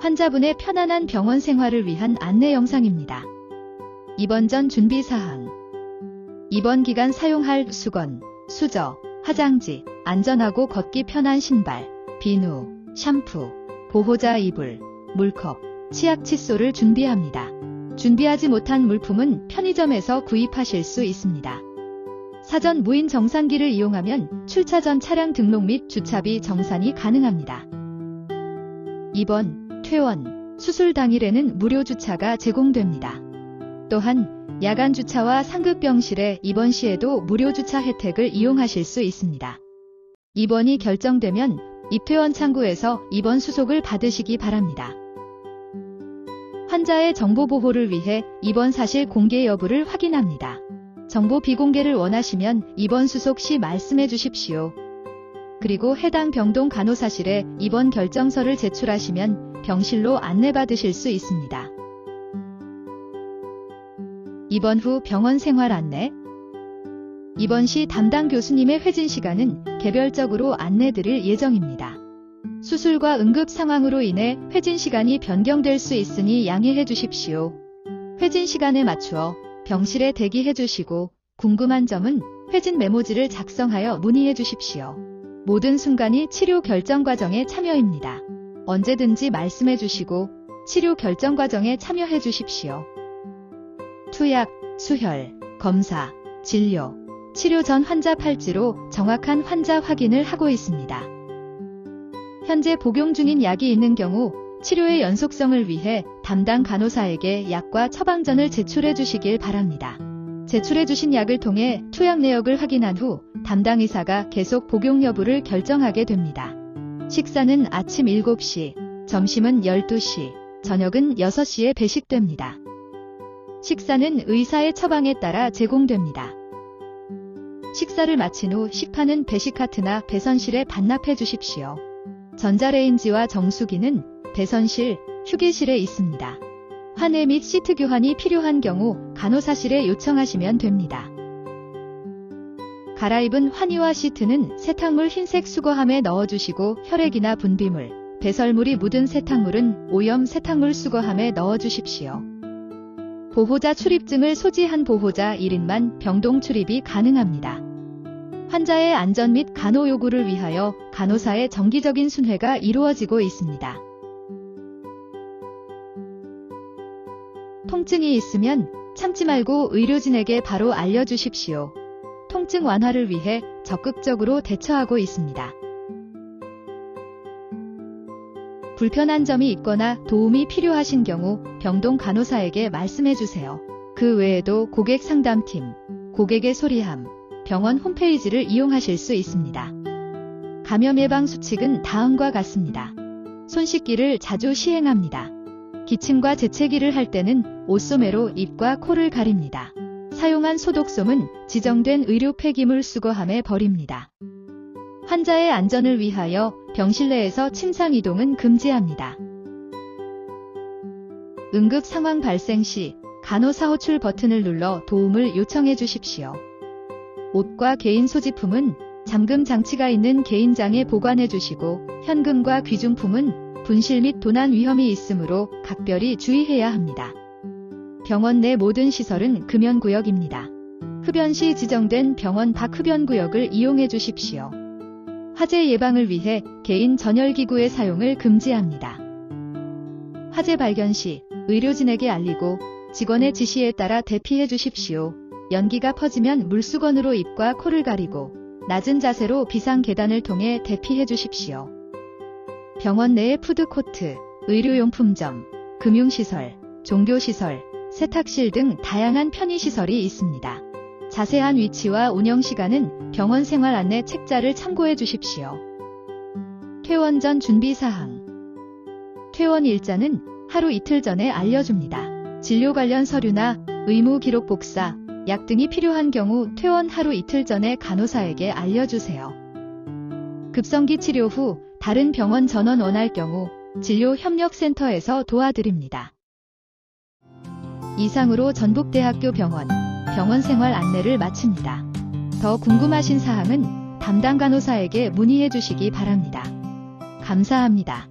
환자분의 편안한 병원 생활을 위한 안내 영상입니다. 입원 전 준비 사항. 입원 기간 사용할 수건, 수저, 화장지, 안전하고 걷기 편한 신발, 비누, 샴푸, 보호자 이불, 물컵, 치약 칫솔을 준비합니다. 준비하지 못한 물품은 편의점에서 구입하실 수 있습니다. 사전 무인 정산기를 이용하면 출차 전 차량 등록 및 주차비 정산이 가능합니다. 입원, 퇴원, 수술 당일에는 무료 주차가 제공됩니다. 또한 야간 주차와 상급 병실에 입원 시에도 무료 주차 혜택을 이용하실 수 있습니다. 입원이 결정되면 입퇴원 창구에서 입원 수속을 받으시기 바랍니다. 환자의 정보 보호를 위해 입원 사실 공개 여부를 확인합니다. 정보 비공개를 원하시면 입원 수속 시 말씀해 주십시오. 그리고 해당 병동 간호사실에 입원 결정서를 제출하시면 병실로 안내받으실 수 있습니다. 입원 후 병원 생활 안내 입원 시 담당 교수님의 회진 시간은 개별적으로 안내드릴 예정입니다. 수술과 응급 상황으로 인해 회진 시간이 변경될 수 있으니 양해해 주십시오. 회진 시간에 맞추어 병실에 대기해 주시고 궁금한 점은 회진 메모지를 작성하여 문의해 주십시오. 모든 순간이 치료 결정 과정의 참여입니다. 언제든지 말씀해 주시고 치료 결정 과정에 참여해 주십시오. 투약, 수혈, 검사, 진료, 치료 전 환자 팔찌로 정확한 환자 확인을 하고 있습니다. 현재 복용 중인 약이 있는 경우 치료의 연속성을 위해 담당 간호사에게 약과 처방전을 제출해 주시길 바랍니다. 제출해 주신 약을 통해 투약 내역을 확인한 후 담당 의사가 계속 복용 여부를 결정하게 됩니다. 식사는 아침 7시, 점심은 12시, 저녁은 6시에 배식됩니다. 식사는 의사의 처방에 따라 제공됩니다. 식사를 마친 후 식판은 배식카트나 배선실에 반납해 주십시오. 전자레인지와 정수기는 배선실, 휴게실에 있습니다. 환해 및 시트 교환이 필요한 경우 간호사실에 요청하시면 됩니다. 갈아입은 환희와 시트는 세탁물 흰색 수거함에 넣어주시고 혈액이나 분비물, 배설물이 묻은 세탁물은 오염 세탁물 수거함에 넣어주십시오. 보호자 출입증을 소지한 보호자 1인만 병동 출입이 가능합니다. 환자의 안전 및 간호 요구를 위하여 간호사의 정기적인 순회가 이루어지고 있습니다. 통증이 있으면 참지 말고 의료진에게 바로 알려주십시오. 통증 완화를 위해 적극적으로 대처하고 있습니다. 불편한 점이 있거나 도움이 필요하신 경우 병동 간호사에게 말씀해 주세요. 그 외에도 고객 상담팀, 고객의 소리함, 병원 홈페이지를 이용하실 수 있습니다. 감염 예방 수칙은 다음과 같습니다. 손 씻기를 자주 시행합니다. 기침과 재채기를 할 때는 옷소매로 입과 코를 가립니다. 사용한 소독솜은 지정된 의료 폐기물 수거함에 버립니다. 환자의 안전을 위하여 병실 내에서 침상 이동은 금지합니다. 응급 상황 발생 시 간호사 호출 버튼을 눌러 도움을 요청해 주십시오. 옷과 개인 소지품은 잠금 장치가 있는 개인장에 보관해 주시고 현금과 귀중품은 분실 및 도난 위험이 있으므로 각별히 주의해야 합니다. 병원 내 모든 시설은 금연구역입니다. 흡연 시 지정된 병원 밖 흡연구역을 이용해 주십시오. 화재 예방을 위해 개인 전열기구의 사용을 금지합니다. 화재 발견 시 의료진에게 알리고 직원의 지시에 따라 대피해 주십시오. 연기가 퍼지면 물수건으로 입과 코를 가리고 낮은 자세로 비상 계단을 통해 대피해 주십시오. 병원 내의 푸드코트, 의료용품점, 금융시설, 종교시설, 세탁실 등 다양한 편의시설이 있습니다. 자세한 위치와 운영 시간은 병원 생활 안내 책자를 참고해 주십시오. 퇴원 전 준비 사항 퇴원 일자는 하루 이틀 전에 알려줍니다. 진료 관련 서류나 의무 기록 복사, 약 등이 필요한 경우 퇴원 하루 이틀 전에 간호사에게 알려주세요. 급성기 치료 후 다른 병원 전원 원할 경우 진료 협력센터에서 도와드립니다. 이상으로 전북대학교 병원 병원 생활 안내를 마칩니다. 더 궁금하신 사항은 담당 간호사에게 문의해 주시기 바랍니다. 감사합니다.